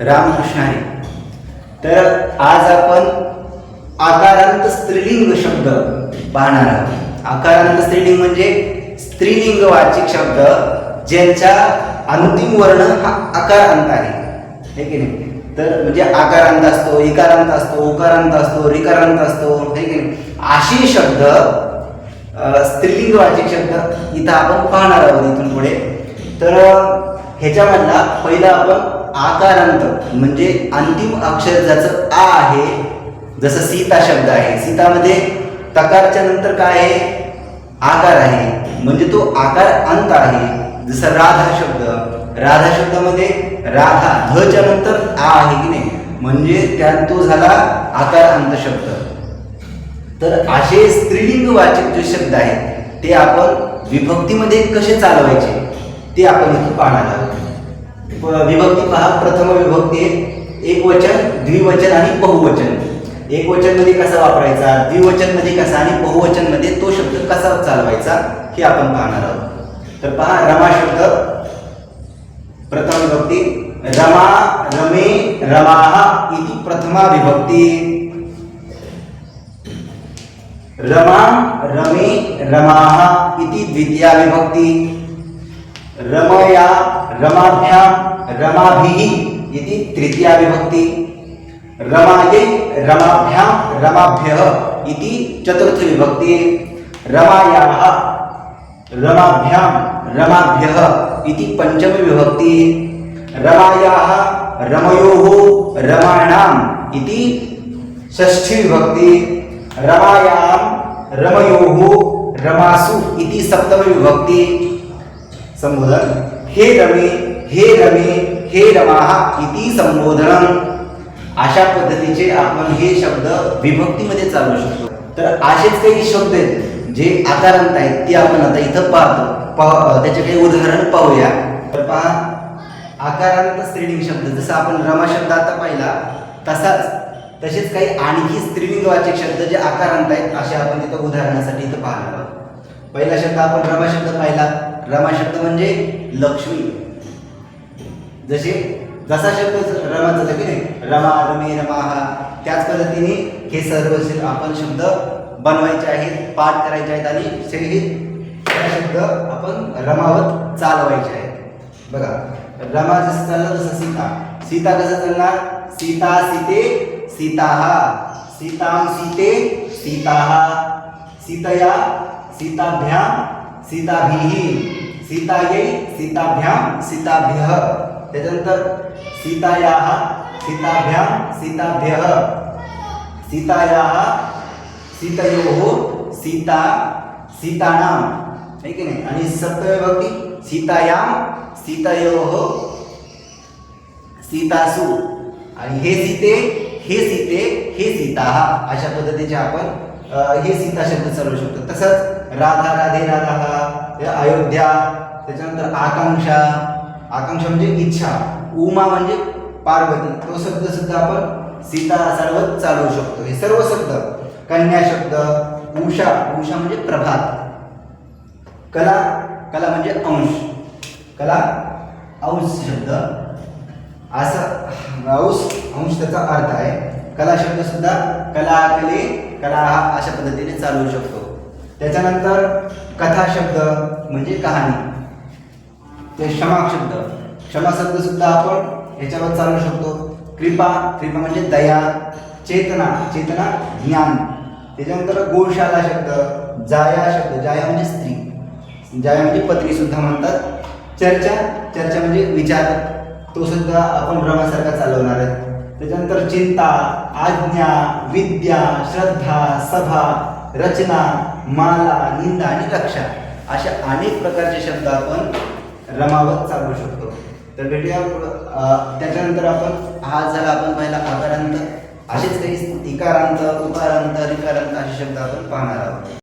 रामकृष्ण आहे तर आज आपण आकारांत स्त्रीलिंग शब्द पाहणार आहोत. आकारांत स्त्रीलिंग म्हणजे स्त्रीलिंग वाचिक शब्द ज्यांचा अंतिम वर्ण हा आकारांत आहे. हे की नाही? तर म्हणजे आकारांत असतो इकारांत असतो उकारांत असतो रिकारांत असतो हे की नाही? असे शब्द स्त्रीलिंग वाचिक शब्द इथं आपण पाहणार आहोत इथून पुढे. तर ह्याच्यामधला पहिला आपण आकारांत म्हणजे अंतिम अक्षर ज्याचं आ आहे जसं सीता शब्द आहे. सीतामध्ये तकारच्या नंतर काय आहे? आकार आहे. म्हणजे तो आकार अंत आहे. जसं राधा शब्द राधा शब्दामध्ये राधा धच्या नंतर आ आहे की नाही? म्हणजे त्यात तो झाला आकार अंत शब्द. तर असे स्त्रीलिंग वाचक जे शब्द आहेत. ते आपण विभक्तीमध्ये कसे चालवायचे? ते आपण इथे पाहणार आहोत. विभक्ती पहा. प्रथम विभक्ती एक वचन द्विवचन आणि बहुवचन. एक वचनमध्ये कसा वापरायचा? द्विवचनमध्ये कसा आणि बहुवचनमध्ये तो शब्द कसा चालवायचा? हे आपण पाहणार आहोत. तर पहा रमा शब्द. प्रथम विभक्ती रमा रमे रमाः इति प्रथमा विभक्ती. रमा रमे रमाः इति द्वितीया विभक्ती. रमया, रमाभ्यां, रमाभिः इति तृतीया विभक्ति। रमायै, रमाभ्यां, रमाभ्यः इति चतुर्थ विभक्ति। रमायाः, रमाभ्यां, रमाभ्यः इति पञ्चमी विभक्ति। रमायाः, रमयोः, रमाणाम् इति षष्ठी विभक्ति। रमायां, रमयोः, रमासु इति सप्तमी विभक्ति। संबोधन हे रमे हे रमे हे रमा इति संबोधन अशा पद्धतीचे आपण हे शब्द विभक्तीमध्ये चालवू शकतो। तर असेच काही शब्द आहेत जे आकारांत आहेत ते आपण आता इथं पाहतो. पाह त्याचे काही उदाहरण पाहूया. तर पहा आकारांत स्त्रीलिंग शब्द जसं आपण रमा शब्द आता पाहिला तसाच तसेच काही आणखी स्त्रीलिंगवाचक शब्द जे आकारांत आहेत असे आपण तिथं उदाहरणासाठी इथं पाहणार आहोत. पहिला शब्द आपण रमा शब्द पाहिला. रमा शब्द म्हणजे लक्ष्मी. जसे जसा शब्द रमाचा की नाही? रमा रमे रमाहा. त्याच पद्धतीने हे सर्व आपण शब्द बनवायचे आहेत पाठ करायचे आहेत आणि शरीर हे शब्द आपण रमावत चालवायचे आहेत. बघा रमा जसं चाललं तसं सीता. सीता कसं चालणार? सीता सीते सीताहा सीताम सीते सीताहा सीतया सीताभ्या सीताभिः सीतायै सीताभ्यां सीताभ्यः। त्याच्यानंतर सीतायाः सीताभ्यां सीताभ्यः। सीतायाः सीतयोः सीता सीतानां। है की नाही? आणि सप्तविभक्ती सीतायां सीतयो सीतासु। आणि हे सीते हे सीते हे सीता अशा पद्धतीचे आपण हे सीता शब्द चालवू शकतो. तसंच राधा राधे राधा अयोध्या त्याच्यानंतर आकांक्षा आकांक्षा म्हणजे इच्छा उमा म्हणजे पार्वती. तो शब्द सुद्धा आपण सीता सर्वच चालवू शकतो. हे सर्व शब्द कन्या शब्द उषा उषा म्हणजे प्रभात. कला कला म्हणजे अंश. कला अंश शब्द. असं अंश अंश त्याचा अर्थ आहे. कला शब्द सुद्धा कला कले कला हा अशा पद्धतीने चालवू शकतो. त्याच्यानंतर कथा शब्द म्हणजे कहाणी. ते क्षमा शब्द. क्षमा शब्द सुद्धा आपण ह्याच्यावर चालवू शकतो. कृपा कृपा म्हणजे दया चेतना चेतना ज्ञान. त्याच्यानंतर गोशाला शब्द जाया शब्द जाया म्हणजे स्त्री. जाया म्हणजे पत्नी सुद्धा म्हणतात. चर्चा चर्चा म्हणजे विचार. तो सुद्धा आपण भ्रमासारखा चालवणार आहे. त्याच्यानंतर चिंता आज्ञा विद्या श्रद्धा सभा रचना माला निंदा आणि रक्षा अशा अनेक प्रकारचे शब्द आपण रमावत चालवू शकतो. तर भेटूया त्याच्यानंतर आपण हा झाला आपण पहिला आकारांत असेच काही इकारांत उकारांत रिकारांत असे शब्द आपण पाहणार आहोत.